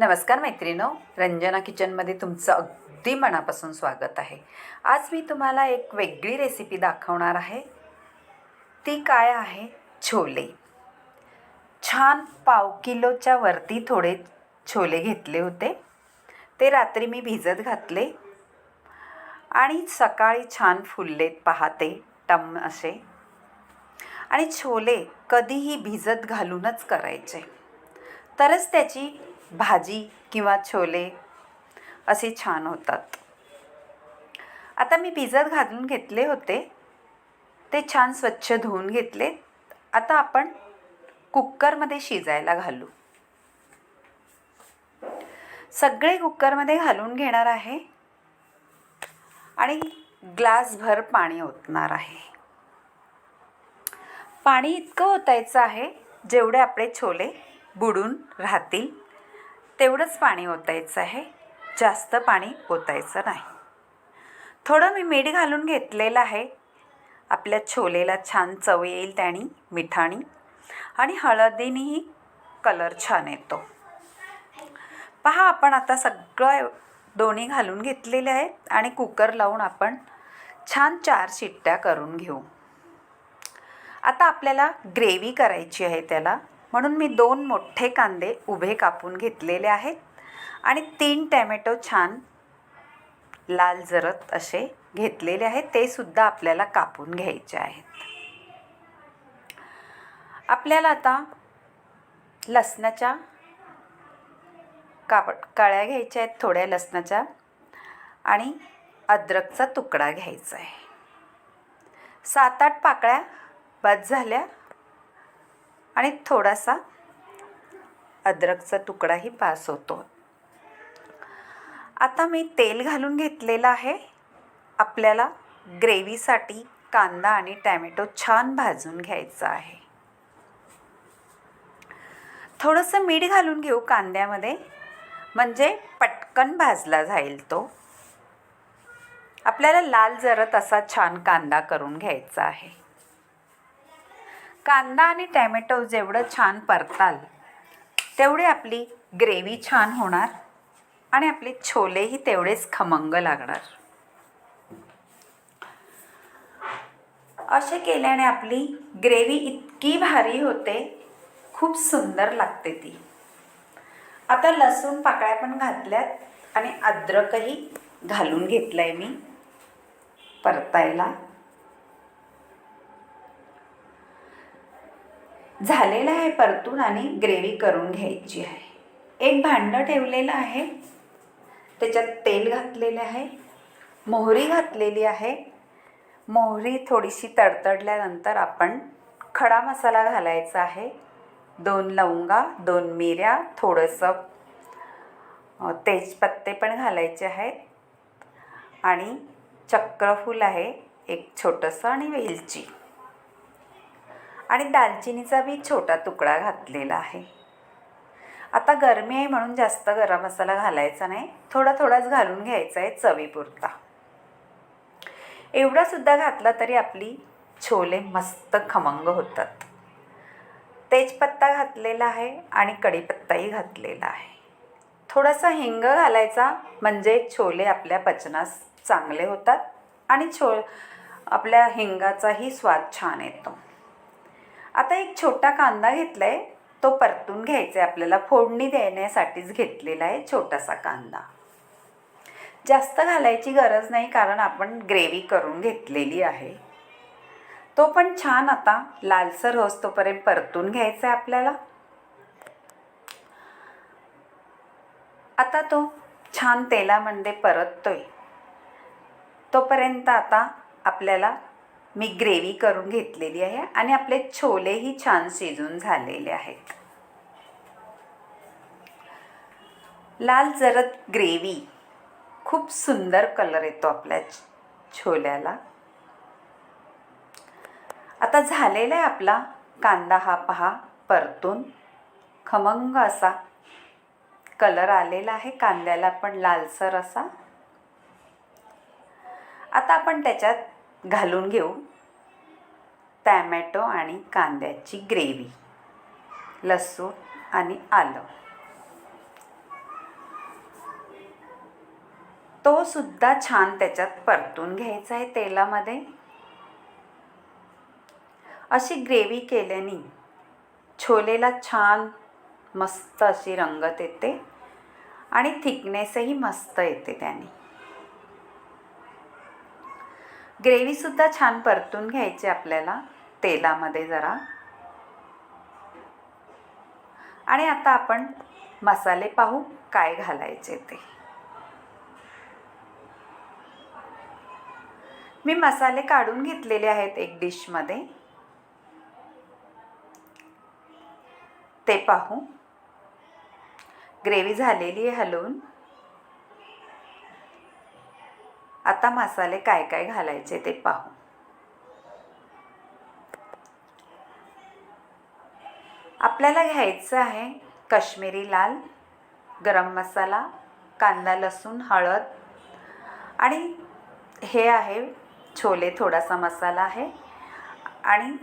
नमस्कार मैत्रिणो रंजना किचनमध्ये तुमचं अगदी मनापासून स्वागत आहे. आज मी तुम्हाला एक वेगळी रेसिपी दाखवणार आहे. ती काय आहे? छोले. छान पाव किलोच्या वरती थोडे छोले घेतले होते. ते रात्री मी भिजत घातले. आणि सकाळी छान फुललेत पाहते टम असे. आणि छोले कधीही भिजत घालूनच करायचे. तरच त्याची भाजी किंवा छोले असे छान होतात. आता मी भिजत घालून घेतले होते. ते छान स्वच्छ धुवून घेतले. आता आपण कुक्करमध्ये शिजायला घालू. सगळे कुक्करमध्ये घालून घेणार आहे. आणि ग्लासभर पाणी ओतणार आहे. पाणी इतकं ओतायचं आहे जेवढे आपले छोले बुडून राहतील तेवढंच पाणी ओतायचं आहे. जास्त पाणी ओतायचं नाही. थोडं मी मीठ घालून घेतलेलं आहे. आपल्या छोलेला छान चव येईल त्यानी मिठाणी आणि हळदीनेही कलर छान येतो. पहा आपण आता सगळं दोन्ही घालून घेतलेले आहेत आणि कुकर लावून आपण छान चार शिट्ट्या करून घेऊ. आता आपल्याला ग्रेव्ही करायची आहे त्याला. म्हणून मी दोन मोठे कांदे उभे कापून घेतलेले आहेत. आणि तीन टॅमॅटो छान लाल जरत असे घेतलेले आहेत. ते सुद्धा आपल्याला कापून घ्यायचे आहेत. आपल्याला आता लसणाच्या काप काळ्या घ्यायच्या आहेत थोड्या लसणाच्या. आणि अद्रकचा तुकडा घ्यायचा आहे. सात आठ पाकळ्या बस झाल्या. आणि थोडासा अद्रकचा तुकडाही पास होतो. आता मी तेल घालून घेतलेलं आहे. आपल्याला ग्रेव्हीसाठी कांदा आणि टॅमॅटो छान भाजून घ्यायचा आहे. थोडंसं मीठ घालून घेऊ कांद्यामध्ये. म्हणजे पटकन भाजला जाईल तो. आपल्याला लाल जरत असा छान कांदा करून घ्यायचा आहे. कांदा आणि टॅमॅटो जेवढं छान परताल तेवढी आपली ग्रेव्ही छान होणार आणि आपले छोलेही तेवढेच खमंग लागणार. असे केल्याने आपली ग्रेव्ही इतकी भारी होते खूप सुंदर लागते ती. आता लसूण पाकळ्या पण घातल्यात आणि अद्रकही घालून घेतलं आहे मी परतायला. झालेलं आहे परतून आणि ग्रेव्ही करून घ्यायची आहे. एक भांडं ठेवलेलं आहे. त्याच्यात तेल घातलेलं आहे. मोहरी घातलेली आहे. मोहरी थोडीशी तडतडल्यानंतर आपण खडा मसाला घालायचा आहे. दोन लवंगा दोन मिऱ्या थोडंसं तेजपत्ते पण घालायचे आहेत. आणि चक्रफूल आहे एक छोटंसं आणि वेलची. आणि दालचिनीचा बी छोटा तुकडा घातलेला आहे. आता गरमी आहे म्हणून जास्त गरम मसाला घालायचा नाही. थोडा थोडाच घालून घ्यायचा आहे चवीपुरता. एवढासुद्धा घातला तरी आपली छोले मस्त खमंग होतात. तेजपत्ता घातलेला आहे आणि कढीपत्ताही घातलेला आहे. थोडासा हिंग घालायचा म्हणजे छोले आपल्या पचनास चांगले होतात आणि छो आपल्या हिंगाचाही स्वाद छान येतो. आता एक छोटा कांदा घेतला आहे तो परतून घ्यायचा आहे आपल्याला. फोडणी देण्यासाठीच घेतलेला आहे छोटासा कांदा. जास्त घालायची गरज नाही कारण आपण ग्रेव्ही करून घेतलेली आहे. तो पण छान आता. लालसर होस तोपर्यंत परतून घ्यायचा आहे आपल्याला. आता तो छान तेलामध्ये परततोय. तोपर्यंत आता आपल्याला मी ग्रेव्ही करून घेतलेली आहे आणि आपले छोलेही छान शिजून झालेले आहेत. लाल जरत ग्रेव्ही. खूप सुंदर कलर येतो आपल्या छोल्याला. आता झालेला आहे आपला कांदा हा पहा परतून. खमंग असा कलर आलेला आहे कांद्याला पण लालसर असा. आता आपण त्याच्यात घालून घेऊ. टॅमॅटो आणि कांद्याची ग्रेव्ही लसूण आणि आलं. तो सुद्धा छान त्याच्यात परतून घ्यायचा आहे तेलामध्ये. अशी ग्रेव्ही केल्याने छोलेला छान मस्त अशी रंगत येते आणि थिकनेसही मस्त येते त्याने. ग्रेव्हीसुद्धा छान परतून घ्यायची आपल्याला तेलामध्ये जरा. आणि आता आपण मसाले पाहू काय घालायचे ते. मी मसाले काढून घेतलेले आहेत एक डिशमध्ये. ते पाहू. ग्रेव्ही झालेली आहे हलवून. आता मसाले काय काय घालायचे ते पाहू. आपल्याला घ्यायचं आहे काश्मीरी लाल गरम मसाला कांदा लसूण हळद आणि हे आहे छोले थोडासा मसाला आहे आणि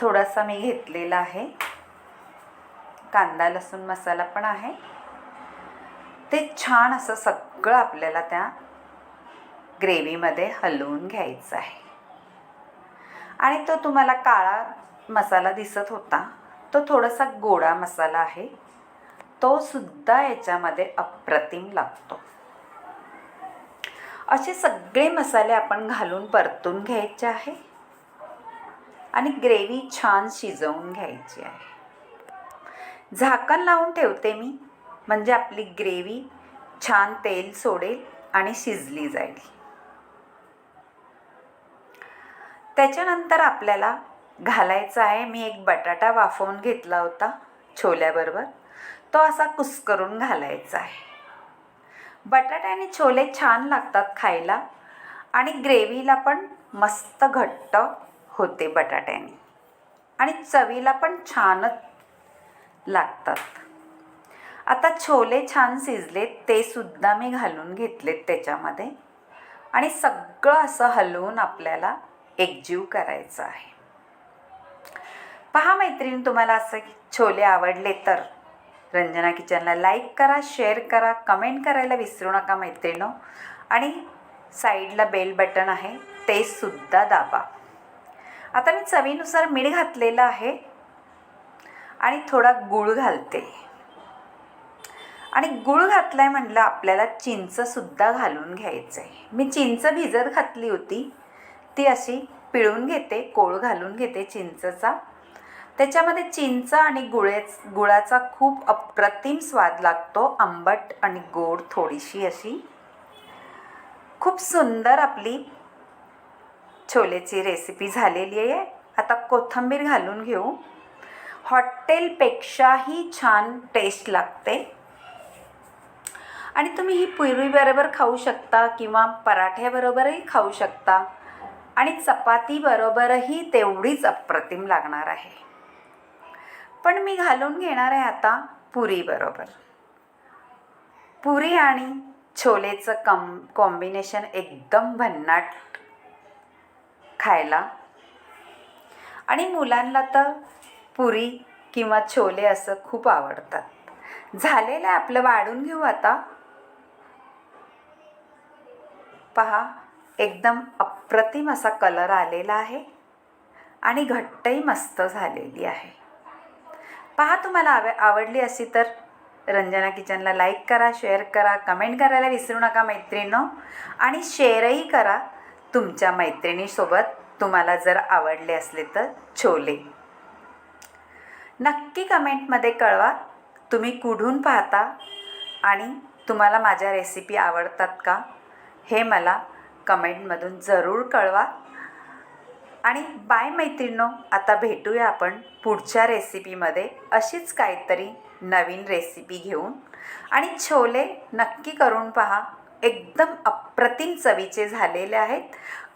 थोडासा मी घेतलेला आहे. कांदा लसूण मसाला पण आहे. ते छान असं सगळं आपल्याला त्या ग्रेव्हीमध्ये हलवून घ्यायचं आहे. आणि तो तुम्हाला काळा मसाला दिसत होता तो थोडासा गोडा मसाला आहे. तो सुद्धा याच्यामध्ये अप्रतिम लागतो. असे सगळे मसाले आपण घालून परतून घ्यायचे आहे. आणि ग्रेव्ही छान शिजवून घ्यायची आहे. झाकण लावून ठेवते मी. म्हणजे आपली ग्रेव्ही छान तेल सोडेल आणि शिजली जाईल. त्याच्यानंतर आपल्याला घालायचा आहे. मी एक बटाटा वाफवून घेतला होता छोल्याबरोबर. तो असा कुस्करून घालायचा आहे. बटाटे आणि छोले छान लागतात खायला आणि ग्रेव्हीला पण मस्त घट्ट होते बटाट्याने. आणि चवीला पण छानच लागतात. आता छोले छान शिजलेत ते सुद्धा मी घालून घेतलेत त्याच्यामध्ये. आणि सगळं असं हलवून आपल्याला एकजीव करायचं आहे. पहा मैत्रीण तुम्हाला असं छोले आवडले तर. रंजना किचनला लाईक करा शेअर करा कमेंट करायला विसरू नका मैत्रिणो आणि साईडला बेल बटन आहे ते सुद्धा दाबा. आता मी चवीनुसार मीठ घातलेलं आहे. आणि थोडा गूळ घालते. आणि गूळ घातलाय म्हटलं आपल्याला चिंचसुद्धा घालून घ्यायचं आहे मी चिंच भिजत घातली होती. ती अशी पिळून घेते कोळ घालून घेते चिंचचा. त्याच्यामध्ये चिंच आणि गुळेच गुळाचा खूप अप्रतिम स्वाद लागतो आंबट आणि गोड थोडीशी अशी. खूप सुंदर आपली छोलेची रेसिपी झालेली आहे. आता कोथिंबीर घालून घेऊ. हॉटेलपेक्षाही छान टेस्ट लागते. आणि तुम्ही ही पुरीबरोबर खाऊ शकता किंवा पराठ्याबरोबरही खाऊ शकता. आणि चपातीबरोबरही तेवढीच अप्रतिम लागणार आहे. पण मी घालून घेणार आहे आता पुरीबरोबर पुरी आणि छोलेचं कम कॉम्बिनेशन एकदम भन्नाट खायला. आणि मुलांना तर पुरी किंवा छोले असं खूप आवडतात. झालेलं आहे आपलं वाढून घेऊ आता. पहा एकदम अप्रतिम असा कलर आलेला आहे आणि घट्टही मस्त झालेली आहे. पहा तुम्हाला आव आवडली अशी तर. रंजना किचनला लाईक करा शेअर करा कमेंट करायला विसरू नका मैत्रिणींनो. आणि शेअरही करा तुमच्या मैत्रिणीसोबत तुम्हाला जर आवडले असले तर छोले. नक्की कमेंटमध्ये कळवा तुम्ही कुठून पाहता आणि तुम्हाला माझ्या रेसिपी आवडतात का? हे मला कमेंटमधून जरूर कळवा. आणि बाय मैत्रिणो आता भेटूया आपण पुढच्या रेसिपीमध्ये अशीच काहीतरी नवीन रेसिपी घेऊन. आणि छोले नक्की करून पहा. एकदम अप्रतिम चवीचे झालेले आहेत.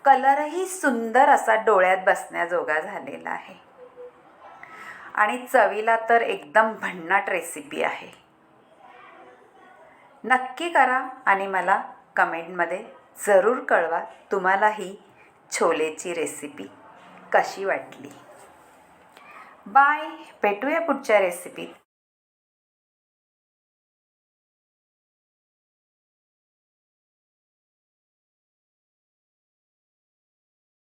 कलरही सुंदर असा डोळ्यात बसण्याजोगा झालेला आहे. आणि चवीला तर एकदम भन्नाट रेसिपी आहे. नक्की करा आणि मला कमेंटमध्ये जरूर कळवा तुम्हाला ही छोलेची रेसिपी कशी वाटली. बाय भेटूया पुढच्या रेसिपीत